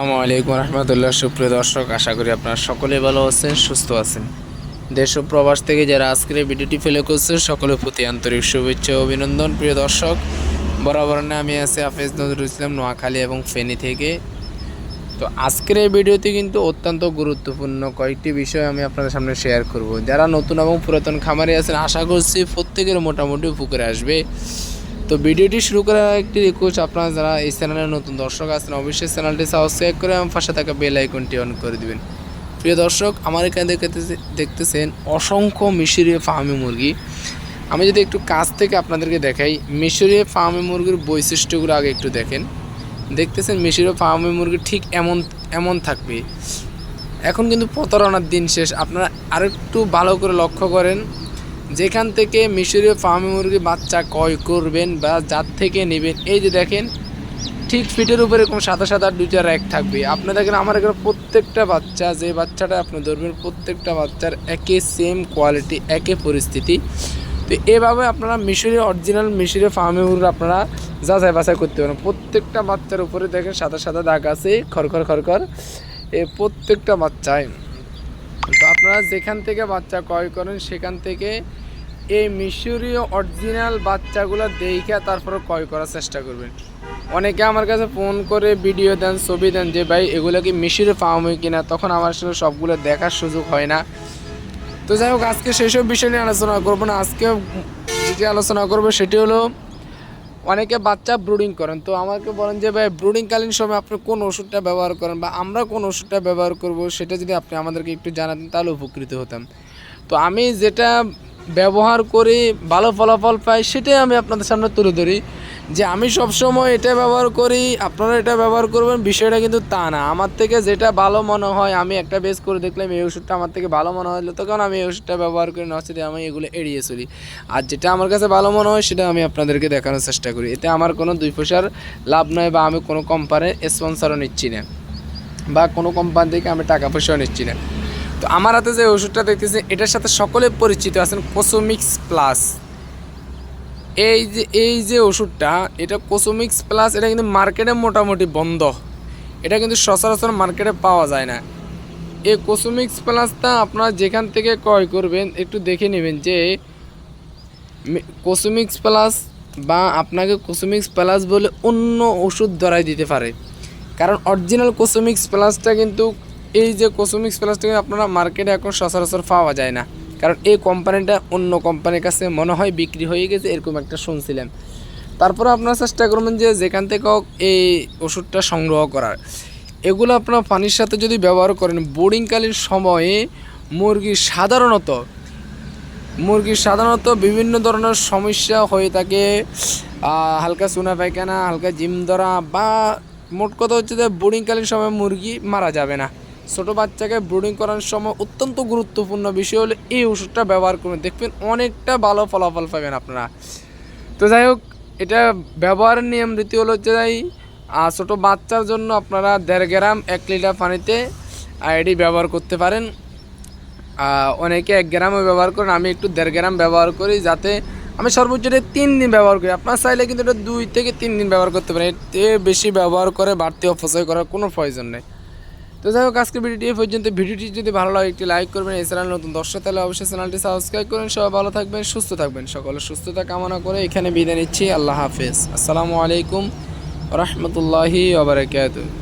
আসসালামু আলাইকুম রহমতুল্লাহ। সুপ্রিয় দর্শক, আশা করি আপনারা সকলে ভালো আছেন, সুস্থ আছেন। দেশ ও প্রবাস থেকে যারা আজকের ভিডিওটি ফেলে করছে সকলের প্রতি আন্তরিক শুভেচ্ছা অভিনন্দন। প্রিয় দর্শক, বরাবর না আমি আছি হাফেজ নজরুল ইসলাম, নোয়াখালী এবং ফেনী থেকে। তো আজকের এই ভিডিওতে কিন্তু অত্যন্ত গুরুত্বপূর্ণ কয়েকটি বিষয় আমি আপনাদের সামনে শেয়ার করব। যারা নতুন এবং পুরাতন খামারে আছেন, আশা করছি প্রত্যেকের মোটামুটি উপকারে আসবে। তো ভিডিওটি শুরু করার একটি রিকোয়েস্ট আপনারা যারা এই চ্যানেলের নতুন দর্শক আছেন, অবশ্যই চ্যানেলটি সাবস্ক্রাইব করে এবং পাশে থাকা বেল আইকনটি অন করে দিবেন। প্রিয় দর্শক, আমার এখানে দেখতে দেখতেছেন অসংখ্য মিশরীয় ফার্মি মুরগি। আমি যদি একটু কাছ থেকে আপনাদেরকে দেখাই, মিশরীয় ফার্মি মুরগির বৈশিষ্ট্যগুলো আগে একটু দেখেন। দেখতেছেন মিশরীয় ফার্মি মুরগি ঠিক এমন এমন থাকবে। এখন কিন্তু প্রতারণার দিন শেষ। আপনারা আরেকটু ভালো করে লক্ষ্য করেন যেখান থেকে মিশরীয় ফার্মে মুরগি বাচ্চা ক্রয় করবেন বা যার থেকে নেবেন, এই যে দেখেন, ঠিক ফিটের উপরে এরকম সাদা সাদা দুইটা র্যাক থাকবে। আপনি দেখেন, আমার এখানে প্রত্যেকটা বাচ্চা, যে বাচ্চাটা আপনি ধরবেন, প্রত্যেকটা বাচ্চার একই সেম কোয়ালিটি একই পরিস্থিতি। তো এভাবে আপনারা মিশরীয় অরিজিনাল মিশরীয় ফার্মে মুরগি আপনারা যাচাই বাছাই করতে পারেন। প্রত্যেকটা বাচ্চার উপরে দেখেন, সাদা সাদা দাগ আছে খরখর খরখর এ প্রত্যেকটা বাচ্চায় তো আপনারা যেখান থেকে বাচ্চা ক্রয় করেন, সেখান থেকে এই মিশরীয় অরিজিনাল বাচ্চাগুলো দেখে তারপরে ক্রয় করার চেষ্টা করবেন। অনেকে আমার কাছে ফোন করে ভিডিও দেন, ছবি দেন যে, ভাই, এগুলো কি মিশরে ফার্ম হয় কিনা? তখন আমার আসলে সবগুলো দেখার সুযোগ হয় না। তো যাই হোক, আজকে সেসব বিষয় নিয়ে আলোচনা করব না। আজকে যেটি আলোচনা করব, সেটি হলো অনেকে বাচ্চা ব্রুডিং করেন। তো আমাকে বলেন যে, ভাই ব্রুডিংকালীন সময় আপনি কোন ওষুধটা ব্যবহার করেন বা আমরা কোন ওষুধটা ব্যবহার করব সেটা যদি আপনি আমাদেরকে একটু জানাতেন, তাহলে উপকৃত হতাম। তো আমি যেটা ব্যবহার করি, ভালো ফলাফল পাই, সেটাই আমি আপনাদের সামনে তুলে ধরি। যে আমি সবসময় এটা ব্যবহার করি, আপনারা এটা ব্যবহার করবেন, বিষয়টা কিন্তু তা না। আমার থেকে যেটা ভালো মনে হয়, আমি একটা বেস করে দেখলাম এই ওষুধটা আমার থেকে ভালো মনে হলো তখন আমি এই ওষুধটা ব্যবহার করি নচেতে আমি এগুলো এড়িয়ে চলি। আর যেটা আমার কাছে ভালো মনে হয়, সেটা আমি আপনাদেরকে দেখানোর চেষ্টা করি। এতে আমার কোনো দুই পয়সার লাভ নয় বা আমি কোনো কোম্পানির স্পন্সারও নিচ্ছি না। বা কোনো কোম্পানি থেকে আমি টাকা পয়সাও নিচ্ছি না। তো আমার হাতে যে ওষুধটা দেখতেছি, এটার সাথে সকলে পরিচিত আছেন কোসোমিক্স প্লাস এই যে এই যে ওষুধটা, এটা কোসোমিক্স প্লাস এটা কিন্তু মার্কেটে মোটামুটি বন্ধ। এটা কিন্তু সচরাচর মার্কেটে পাওয়া যায় না। এই কোসোমিক্স প্লাসটা আপনারা যেখান থেকে ক্রয় করবেন, একটু দেখে নেবেন যে কোসোমিক্স প্লাস বা আপনাকে কোসোমিক্স প্লাস বলে অন্য ওষুধ ধরাই দিতে পারে। কারণ অরিজিনাল কোসোমিক্স প্লাসটা কিন্তু, এই যে কোসোমিক্স প্লাসটা কিন্তু আপনারা মার্কেটে এখন সচরাচর পাওয়া যায় না। কারণ এই কোম্পানিটা অন্য কোম্পানির কাছে মনে হয় বিক্রি হয়ে গেছে, এরকম একটা শুনছিলাম। তারপরে আপনারা চেষ্টা করবেন যে যেখান থেকে হোক এই ওষুধটা সংগ্রহ করার। এগুলো আপনারা পানির সাথে যদি ব্যবহার করেন বোর্ডিংকালীন সময়ে মুরগি সাধারণত মুরগির সাধারণত বিভিন্ন ধরনের সমস্যা হয়ে থাকে হালকা চুনা পায়খানা, হালকা জিম ধরা বা মোট কথা হচ্ছে যে বোর্ডিংকালীন সময় মুরগি মারা যাবে না। ছোটো বাচ্চাকে ব্রুডিং করার সময় অত্যন্ত গুরুত্বপূর্ণ বিষয় হলো এই ওষুধটা ব্যবহার করুন। দেখবেন অনেকটা ভালো ফলাফল পাবেন আপনারা। তো যাই হোক, এটা ব্যবহারের নিয়ম রীতি হলো যে যাই ছোটো বাচ্চার জন্য আপনারা দেড় গ্রাম এক লিটার পানিতে এটি ব্যবহার করতে পারেন। অনেকে এক গ্রামও ব্যবহার করেন, আমি একটু দেড় গ্রাম ব্যবহার করি যাতে আমি সর্বোচ্চ এটা তিন দিন ব্যবহার করি। আপনার চাইলে কিন্তু এটা দুই থেকে তিন দিন ব্যবহার করতে পারেন এতে বেশি ব্যবহার করে বাড়তি অপচয় করার কোনো প্রয়োজন নেই। তো যাই হোক, আজকের ভিডিওটি এই পর্যন্ত। ভিডিওটি যদি ভালো লাগে, একটি লাইক করবেন। এই চ্যানেল নতুন দর্শক তাহলে অবশ্যই চ্যানেলটি সাবস্ক্রাইব করুন। সবাই ভালো থাকবেন, সুস্থ থাকবেন। সকলে সুস্থতা কামনা করে এখানে বিদায় নিচ্ছি। আল্লাহ হাফেজ। আসসালামু আলাইকুম রহমতুল্লাহি ওবরাকাতুহ